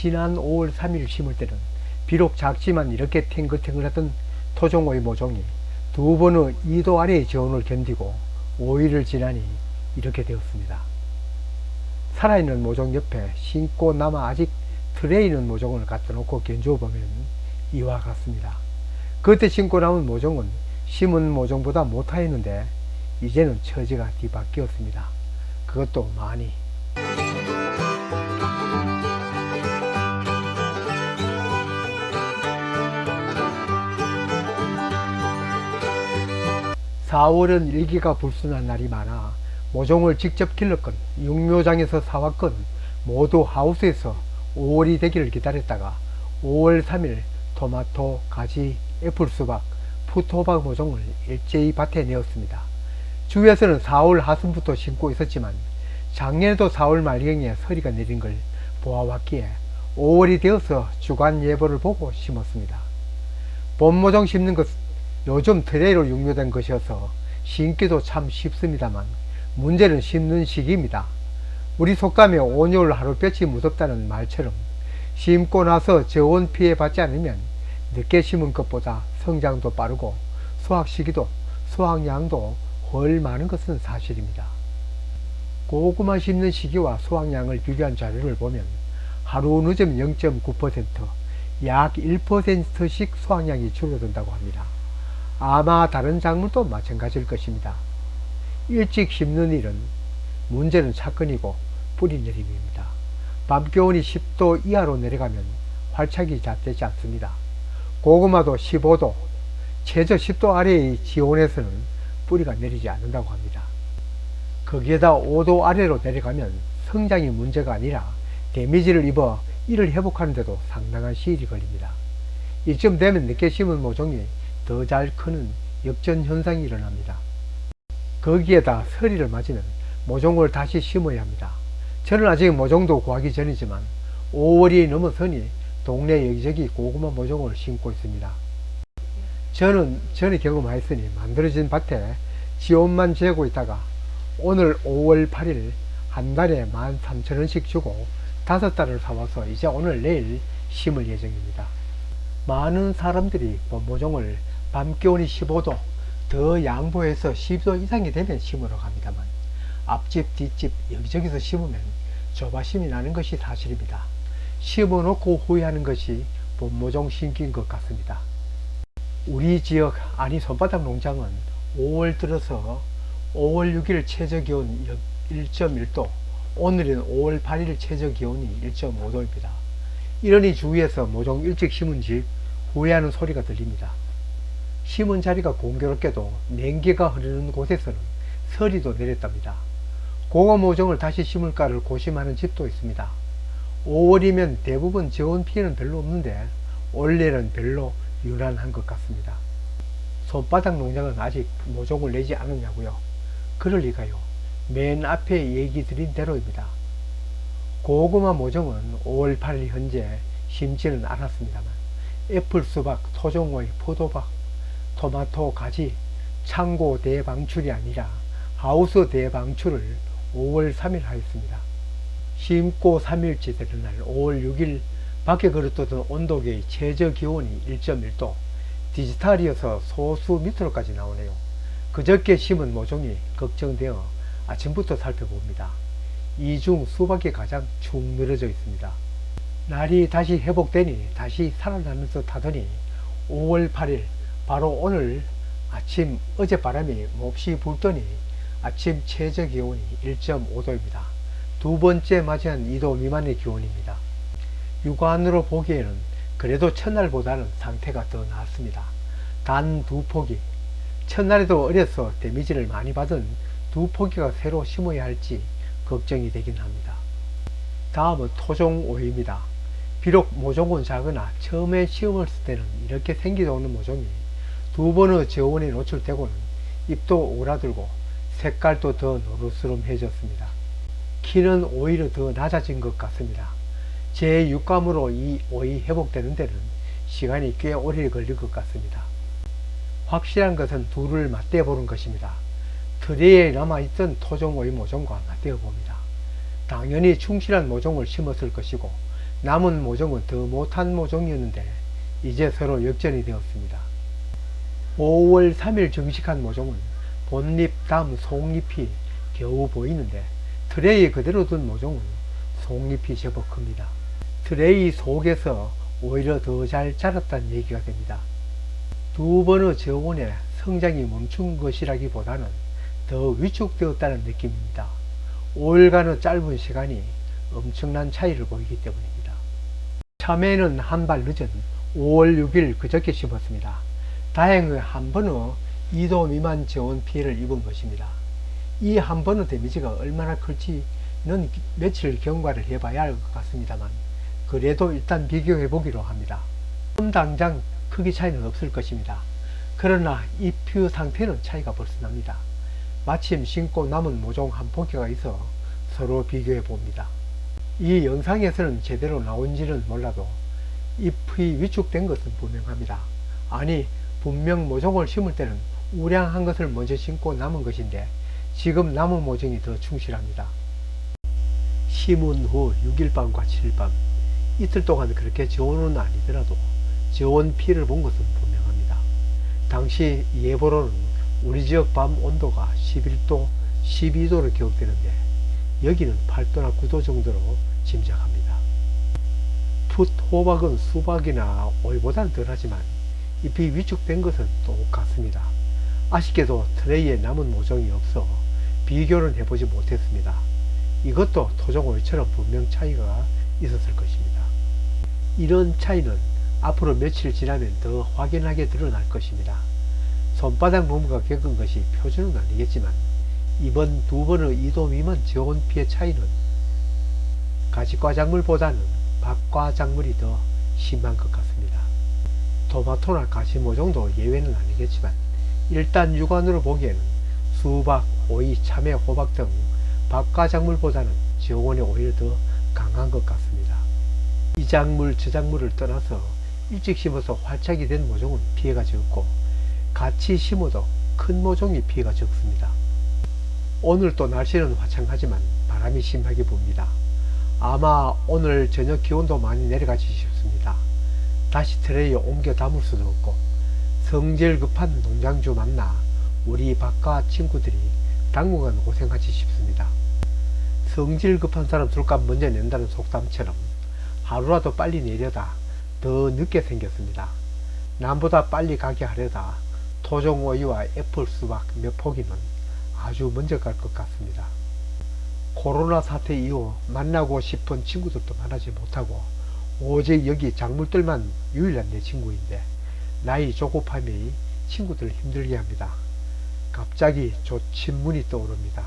지난 5월 3일 심을 때는 비록 작지만 이렇게 탱글탱글하던 토종오이 모종이 두 번의 2도 아래의 저온을 견디고 5일을 지나니 이렇게 되었습니다. 살아있는 모종 옆에 신고 남아 아직 틀에 있는 모종을 갖다 놓고 견주어 보면 이와 같습니다. 그때 신고 남은 모종은 심은 모종보다 못하였는데 이제는 처지가 뒤바뀌었습니다. 그것도 많이. (4월은) 일기가 불순한 날이 많아 모종을 직접 길렀건 육묘장에서 사왔건 모두 하우스에서 5월이 되기를 기다렸다가 5월 3일 토마토, 가지, 애플수박, 푸토박 모종을 일제히 밭에 내었습니다. 주위에서는 4월 하순부터 심고 있었지만 작년에도 4월 말경에 서리가 내린 걸 보아왔기에 5월이 되어서 주간 예보를 보고 심었습니다. 봄 모종 심는 것 요즘 트레이로 육료된 것이어서 심기도 참 쉽습니다만 문제는 심는 시기입니다. 우리 속담에 온열 하루볕이 무섭다는 말처럼 심고 나서 저온 피해 받지 않으면 늦게 심은 것보다 성장도 빠르고 수확 시기도 수확량도 훨 많은 것은 사실입니다. 고구마 심는 시기와 수확량을 비교한 자료를 보면 하루 늦으면 0.9%, 약 1%씩 수확량이 줄어든다고 합니다. 아마 다른 작물도 마찬가지일 것입니다. 일찍 심는 일은 문제는 차근이고 뿌리 내림입니다. 밤 기온이 10도 이하로 내려가면 활착이 잘 되지 않습니다. 고구마도 15도, 최저 10도 아래의 지온에서는 뿌리가 내리지 않는다고 합니다. 거기에다 5도 아래로 내려가면 성장이 문제가 아니라 데미지를 입어 이를 회복하는데도 상당한 시일이 걸립니다. 이쯤 되면 늦게 심은 모종이 더 잘 크는 역전 현상이 일어납니다. 거기에다 서리를 맞으면 모종을 다시 심어야 합니다. 저는 아직 모종도 구하기 전이지만 5월이 넘어서니 동네 여기저기 고구마 모종을 심고 있습니다. 저는 전에 경험하였으니 만들어진 밭에 지온만 재고 있다가 오늘 5월 8일 한 달에 13,000원씩 주고 다섯 달을 사와서 이제 오늘 내일 심을 예정입니다. 많은 사람들이 모종을 밤 기온이 15도 더 양보해서 10도 이상이 되면 심으러 갑니다만 앞집 뒷집 여기저기서 심으면 조바심이 나는 것이 사실입니다. 심어놓고 후회하는 것이 본모종 심기인 것 같습니다. 우리 지역 아니 손바닥 농장은 5월 들어서 5월 6일 최저 기온 1.1도 오늘은 5월 8일 최저 기온이 1.5도입니다. 이러니 주위에서 모종 일찍 심은 집 후회하는 소리가 들립니다. 심은 자리가 공교롭게도 냉기가 흐르는 곳에서는 서리도 내렸답니다. 공업 모종을 다시 심을까를 고심하는 집도 있습니다. 5월이면 대부분 저온 피해는 별로 없는데 올해는 별로 유난한 것 같습니다. 손바닥 농장은 아직 모종을 내지 않았냐고요? 그럴 리가요. 맨 앞에 얘기 드린 대로입니다. 고구마 모종은 5월 8일 현재 심지는 않았습니다만 애플, 수박, 토종오이, 포도박, 토마토, 가지, 창고 대방출이 아니라 하우스 대방출을 5월 3일 하였습니다. 심고 3일째 되는 날 5월 6일 밖에 걸었던 온도계의 최저 기온이 1.1도 디지털이어서 소수 밑으로까지 나오네요. 그저께 심은 모종이 걱정되어 아침부터 살펴봅니다. 이중 수박이 가장 축 늘어져 있습니다. 날이 다시 회복되니 다시 살아나는 듯 하더니 5월 8일 바로 오늘 아침 어젯바람이 몹시 불더니 아침 최저 기온이 1.5도입니다. 두 번째 맞이한 2도 미만의 기온입니다. 육안으로 보기에는 그래도 첫날보다는 상태가 더 나았습니다. 단 두 포기. 첫날에도 어려서 데미지를 많이 받은 두 포기가 새로 심어야 할지 걱정이 되긴 합니다. 다음은 토종 오이입니다. 비록 모종은 작으나 처음에 심었을 때는 이렇게 생기도 없는 모종이 두 번의 저온에 노출되고는 잎도 오라들고 색깔도 더 노르스름해졌습니다. 키는 오히려 더 낮아진 것 같습니다. 제 육감으로 이 오이 회복되는 데는 시간이 꽤 오래 걸릴 것 같습니다. 확실한 것은 둘을 맞대어 보는 것입니다. 트레이에 남아있던 토종 오이 모종과 맞대어 봅니다. 당연히 충실한 모종을 심었을 것이고 남은 모종은 더 못한 모종이었는데 이제 서로 역전이 되었습니다. 5월 3일 정식한 모종은 본잎 다음 속잎이 겨우 보이는데 트레이 그대로 둔 모종은 속잎이 제법 큽니다. 트레이 속에서 오히려 더 잘 자랐다는 얘기가 됩니다. 두 번의 저온에 성장이 멈춘 것이라기보다는 더 위축되었다는 느낌입니다. 5일간의 짧은 시간이 엄청난 차이를 보이기 때문입니다. 참외는 한 발 늦은 5월 6일 그저께 심었습니다. 다행히 한 번의 2도 미만 저온 피해를 입은 것입니다. 이 한 번의 데미지가 얼마나 클지는 며칠 경과를 해봐야 할 것 같습니다만 그래도 일단 비교해 보기로 합니다. 지금 당장 크기 차이는 없을 것입니다. 그러나 잎퓨 상태는 차이가 벌써 납니다. 마침 심고 남은 모종 한 포기가 있어 서로 비교해 봅니다. 이 영상에서는 제대로 나온지는 몰라도 잎이 위축된 것은 분명합니다. 아니 분명 모종을 심을 때는 우량한 것을 먼저 심고 남은 것인데 지금 남은 모종이 더 충실합니다. 심은 후 6일 밤과 7일 밤 이틀 동안 그렇게 저온은 아니더라도 저온 피를 본 것은 분명합니다. 당시 예보로는 우리 지역 밤 온도가 11도, 12도로 기록되는데 여기는 8도나 9도 정도로 짐작합니다. 풋 호박은 수박이나 오이보다는 덜하지만 잎이 위축된 것은 똑같습니다. 아쉽게도 트레이에 남은 모종이 없어 비교를 해보지 못했습니다. 이것도 토종 오이처럼 분명 차이가 있었을 것입니다. 이런 차이는 앞으로 며칠 지나면 더 확연하게 드러날 것입니다. 손바닥 부분가 겪은 것이 표준은 아니겠지만 이번 두 번의 2도 미만 저온 피해 차이는 가지과 작물보다는 박과 작물이 더 심한 것 같습니다. 토마토나 가시모 정도 예외는 아니겠지만 일단 육안으로 보기에는 수박, 오이, 참외, 호박 등 박과 작물보다는 저온이 오히려 더 강한 것 같습니다. 이 작물, 저 작물을 떠나서 일찍 심어서 활착이 된 모종은 피해가 적고 같이 심어도 큰 모종이 피해가 적습니다. 오늘 또 날씨는 화창하지만 바람이 심하게 붑니다. 아마 오늘 저녁 기온도 많이 내려가지 싶습니다. 다시 트레이에 옮겨 담을 수도 없고 성질 급한 농장주 만나 우리 바깥 친구들이 당분간 고생하지 싶습니다. 성질 급한 사람 술값 먼저 낸다는 속담처럼 하루라도 빨리 내려다 더 늦게 생겼습니다. 남보다 빨리 가게 하려다 토종 오이와 애플 수박 몇 포기는 아주 먼저 갈 것 같습니다. 코로나 사태 이후 만나고 싶은 친구들도 만나지 못하고 오직 여기 작물들만 유일한 내 친구인데 나이 조급함이 친구들 힘들게 합니다. 갑자기 조친문이 떠오릅니다.